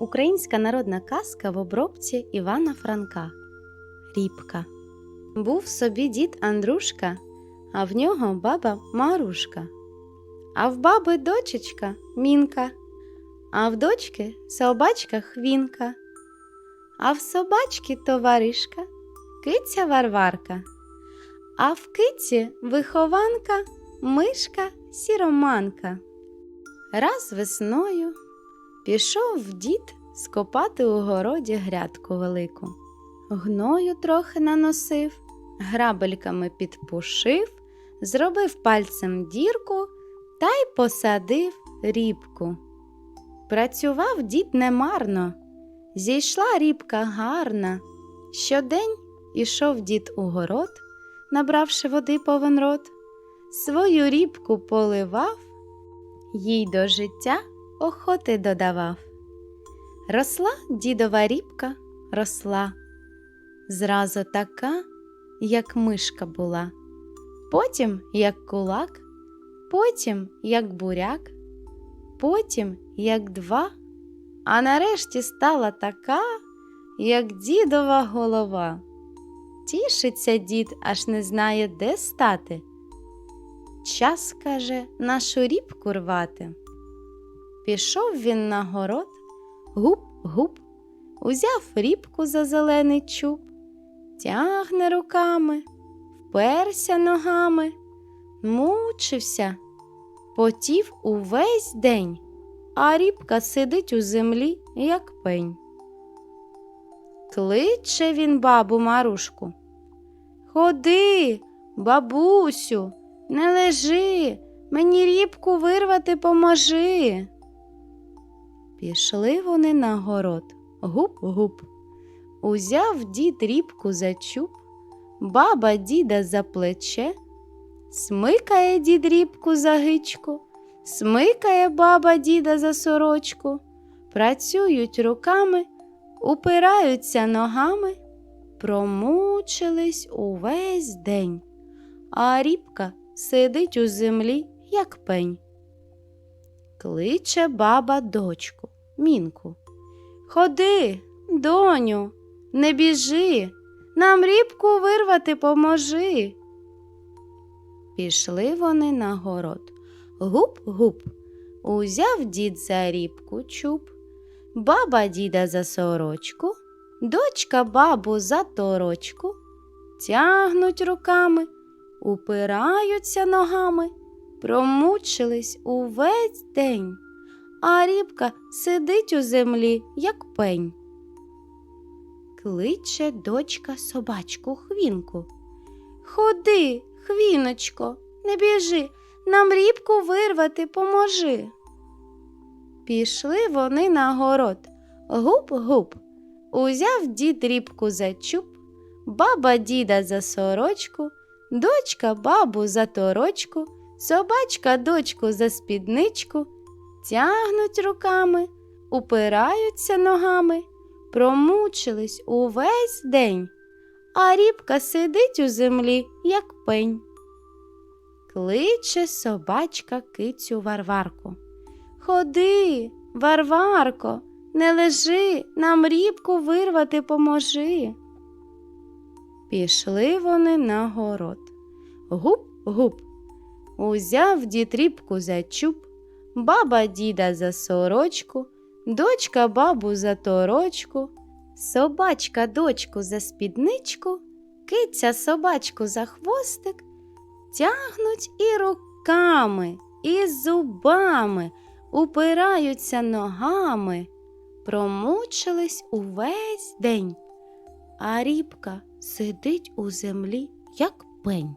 Українська народна казка в обробці Івана Франка. Рібка. Був собі дід Андрушка, а в нього баба Марушка. А в баби дочечка Мінка, а в дочки собачка Хвінка, а в собачки товаришка киця Варварка, а в киці вихованка мишка сіроманка. Раз весною пішов дід скопати у городі грядку велику. Гною трохи наносив, грабельками підпушив, зробив пальцем дірку та й посадив рібку. Працював дід немарно, зійшла рібка гарна. Щодень ішов дід у город, набравши води повен рот, свою рібку поливав, їй до життя охоти додавав. Росла дідова рібка, росла, зразу така, як мишка була, потім як кулак, потім як буряк, потім як два, а нарешті стала така, як дідова голова. Тішиться дід, аж не знає, де стати. Час, каже, нашу рібку рвати. Пішов він на город, гуп-гуп, узяв рібку за зелений чуб, тягне руками, вперся ногами, мучився, потів увесь день, а рібка сидить у землі, як пень. Кличе він бабу Марушку. Ходи, бабусю, не лежи, мені рібку вирвати поможи. Пішли вони на город, гуп-гуп. Узяв дід рібку за чуб, баба діда за плече, смикає дід рібку за гичку, смикає баба діда за сорочку, працюють руками, упираються ногами, промучились увесь день, а рібка сидить у землі, як пень. Кличе баба дочку, мінку. Ходи, доню, не біжи, нам рібку вирвати поможи. Пішли вони на город. Гуп-гуп, узяв дід за рібку чуб, баба діда за сорочку, дочка бабу за торочку, тягнуть руками, упираються ногами промучились увесь день, а рібка сидить у землі, як пень. Кличе дочка собачку хвінку. Ходи, хвіночко, не біжи, нам рібку вирвати поможи. Пішли вони на город. Гуп-гуп. Узяв дід рібку за чуб, баба діда за сорочку, дочка бабу за торочку. Собачка дочку за спідничку, тягнуть руками, упираються ногами, промучились увесь день, а рібка сидить у землі, як пень. Кличе собачка кицю Варварку. Ходи, Варварко, не лежи, нам рібку вирвати поможи. Пішли вони на город. Гуп-гуп. Узяв дід за чуб, баба діда за сорочку, дочка бабу за торочку, собачка дочку за спідничку, киця собачку за хвостик, тягнуть і руками, і зубами, упираються ногами, промучились увесь день, а рібка сидить у землі, як пень.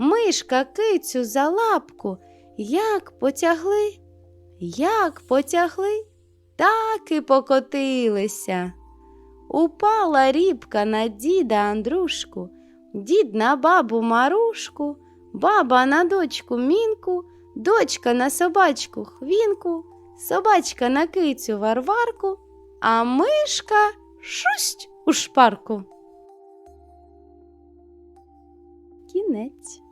мишка кицю за лапку, як потягли, як потягли, так і покотилися. Упала рібка на діда Андрушку, дід на бабу Марушку, баба на дочку Мінку, дочка на собачку Хвінку, собачка на кицю Варварку, а мишка шусть у шпарку. Кінець.